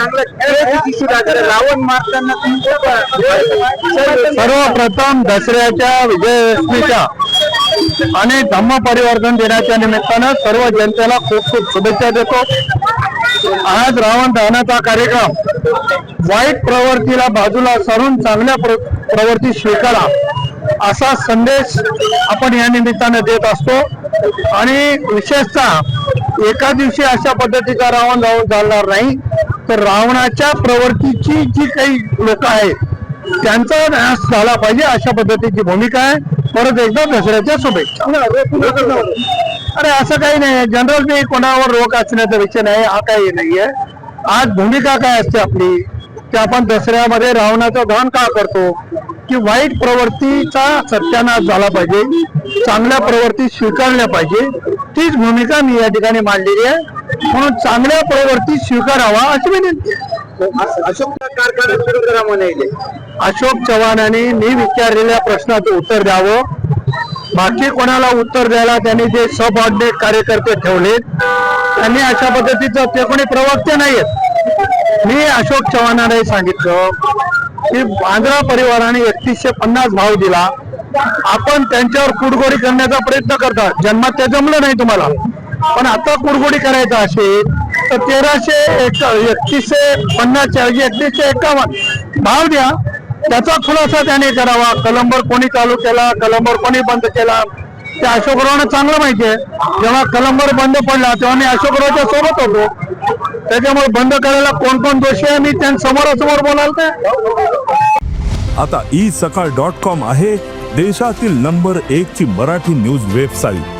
चांगलं रावण मारताना सर्वप्रथम दसऱ्याच्या विजयदशमीच्या आणि धम्म परिवर्तन दिनाच्या निमित्तानं सर्व जनतेला खूप खूप शुभेच्छा देतो. आज रावण दहनाचा कार्यक्रम. वाईट प्रवृत्तीला बाजूला सरून चांगल्या प्रवृत्ती स्वीकारा असा संदेश आपण या निमित्तानं देत असतो. आणि विशेषतः एका दिवशी अशा पद्धतीचा रावण जाऊन चालणार नाही. तर रावणाच्या प्रवृत्तीची जी काही लोक आहेत त्यांचा नाश झाला पाहिजे अशा पद्धतीची भूमिका आहे. परत एकदा दसऱ्याच्या शुभेच्छा. अरे असं काही नाही. जनरल मी कोणावर रोग असण्याचा विषय नाही हा काही नाहीये. आज भूमिका काय असते आपली? की आपण दसऱ्यामध्ये रावणाचं दहन का करतो? की वाईट प्रवृत्तीचा सत्यानाश झाला पाहिजे चांगल्या प्रवृत्ती स्वीकारल्या पाहिजे तीच भूमिका मी या ठिकाणी मांडलेली आहे. म्हणून चांगल्या प्रवृत्ती स्वीकारावा अशी विनंती अशोक कारखाना सुरू करा म्हणायले अशोक चव्हाणांनी मी विचारलेल्या प्रश्नाचं उत्तर द्यावं. बाकी कोणाला उत्तर द्यायला त्यांनी जे सबऑर्डिनेट कार्यकर्ते ठेवलेत त्यांनी अशा पद्धतीचं ते कोणी प्रवक्ते नाहीयेत. मी अशोक चव्हाणांनाही सांगितलं की आंध्रा परिवाराने एकतीसशे पन्नास भाव दिला. आपण त्यांच्यावर कुडगोडी करण्याचा प्रयत्न करतात जन्मात ते जमलं नाही तुम्हाला. पण आता कुरगुडी करायचं असेल तर तेराशे एक एकतीसशे पन्नास ऐवजी एकतीसशे एकावन्न. भाव द्या. त्याचा खुलासा त्याने करावा. कलंबर कोणी चालू केला कलंबर कोणी बंद केला? ते अशोकरावांना चांगलं माहिती आहे. जेव्हा कलंबर बंद पडला तेव्हा मी अशोकरावच्या सोबत होतो. त्याच्यामुळे बंद करायला कोण कोण दोषी आहे मी त्यांच्यासमोरासमोर बोलाल काय आता ई सकाळ डॉट कॉम आहे देशातील नंबर एक ची मराठी न्यूज वेबसाईट.